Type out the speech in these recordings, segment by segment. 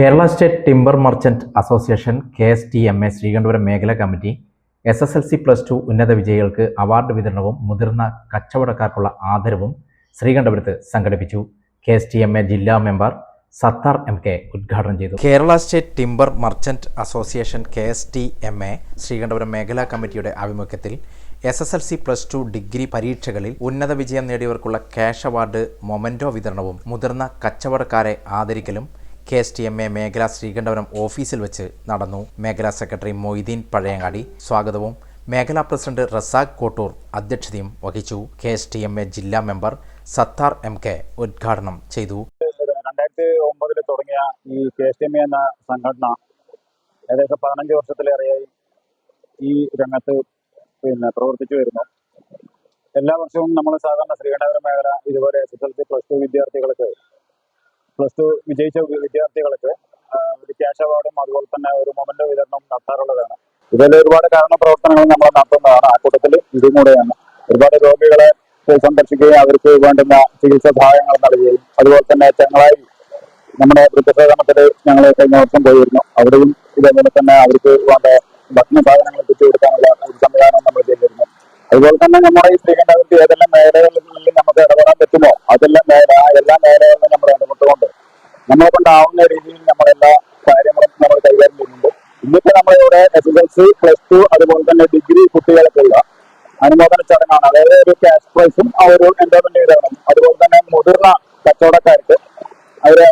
Kerala state timber merchant association K S T M A Sreekandapuram മേഖലാ committee S S L C plus two ഉന്നത വിജയികൾക്ക് award വിതരണവും മുതിർന്ന കച്ചവടക്കാർക്കുള്ള ആദരവും ശ്രീകണ്ഠപുരത്ത് സംഘടിപ്പിച്ചു. K S T M A ജില്ലാ മെമ്പർ സത്താർ എം കെ ഉദ്ഘാടനം ചെയ്തു. Kerala state timber merchant association K S T M A Sreekandapuram മേഖലാ കമ്മിറ്റിയുടെ ആഭിമുഖ്യത്തിൽ S S L C plus two degree പരീക്ഷകളിൽ ഉന്നത വിജയം നേടിയവർക്കുള്ള ക്യാഷ് അവാർഡ് മൊമന്റോ വിതരണവും മുതിർന്ന കച്ചവടക്കാരെ ആദരിക്കലും K S T M A മേഖലാ ശ്രീകണ്ഠപുരം ഓഫീസിൽ വെച്ച് നടന്നു. മേഖലാ സെക്രട്ടറി മൊയ്തീൻ പഴയങ്ങാടി. സ്വാഗതവും. മേഖലാ പ്രസിഡന്റ് റസാഖ് കോട്ടൂർ അധ്യക്ഷതയും വഹിച്ചു. K S T M A ജില്ലാ മെമ്പർ സത്താർ എം കെ ഉദ്ഘാടനം ചെയ്തു. രണ്ടായിരത്തി ഒമ്പതിൽ തുടങ്ങിയ ഈ K S T M A എന്ന സംഘടന ഏകദേശം പതിനഞ്ച് വർഷത്തിലേറെയായി ഈ രംഗത്ത് പിന്നെ പ്രവർത്തിച്ചു വരുന്നു. എല്ലാ വർഷവും നമ്മൾ സാധാരണ ശ്രീകണ്ഠപുരം മേഖല ഇതുപോലെ S S L C plus two വിദ്യാർത്ഥികൾക്ക് പ്ലസ് ടു വിജയിച്ച വിദ്യാർത്ഥികൾക്ക് ഒരു ക്യാഷ് അവാർഡും അതുപോലെ തന്നെ ഒരു മൊമെന്റ് വിതരണം നടത്താറുള്ളതാണ്. ഇതിൽ ഒരുപാട് കാരണ പ്രവർത്തനങ്ങൾ നമ്മൾ നടത്തുന്നതാണ്. ആ കൂട്ടത്തിൽ ഇതും കൂടെയാണ്. ഒരുപാട് രോഗികളെ സന്ദർശിക്കുകയും അവർക്ക് വേണ്ടുന്ന ചികിത്സാ സഹായങ്ങൾ നൽകുകയും അതുപോലെ തന്നെ ചങ്ങളായി നമ്മുടെ വൃദ്ധസേവനത്തിൽ ഞങ്ങൾ കഴിഞ്ഞ വർഷം പോയിരുന്നു. അവിടെയും ഇതേപോലെ തന്നെ അവർക്ക് വേണ്ട ഭക്ഷണ സാധനങ്ങൾ എത്തിച്ചു കൊടുക്കാനുള്ള ഒരു സംവിധാനം നമ്മൾ ചെയ്തിരുന്നു. അതുപോലെ തന്നെ നമ്മുടെ ഈ ശ്രീകണ്ഠപുരത്ത് ഏതെല്ലാം മേഖലകളിൽ നമുക്ക് ഇടപെടാൻ പറ്റുമോ? അതെല്ലാം എല്ലാ മേഖലകളിലും നമ്മൾ നമ്മളെ കൊണ്ടാവുന്ന രീതിയിൽ നമ്മളെല്ലാ കാര്യങ്ങളും നമ്മൾ കൈകാര്യം ചെയ്യുന്നുണ്ട്. ഇന്നിപ്പോ നമ്മളിവിടെ S S L C plus two അതുപോലെ തന്നെ ഡിഗ്രി കുട്ടികൾക്കുള്ള അനുമോദന ചടങ്ങാണ്. അതായത് ഒരു ക്യാഷ് പ്രൈസും ആ ഒരു എൻഡോമെന്റ് വിതരണം അതുപോലെ തന്നെ മുതിർന്ന കച്ചവടക്കാർക്ക് അവരെ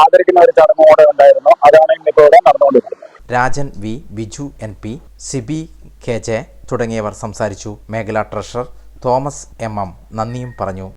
ആദരിക്കുന്ന ഒരു ചടങ്ങ് കൂടെ ഉണ്ടായിരുന്നു. അതാണ് ഇന്നിപ്പോ ഇവിടെ നടന്നുകൊണ്ടിരിക്കുന്നത്. Rajan V Biju N P Sibi K J തുടങ്ങിയവർ സംസാരിച്ചു. മേഖലാ ട്രഷറർ തോമസ് എം എം. നന്ദിയും പറഞ്ഞു.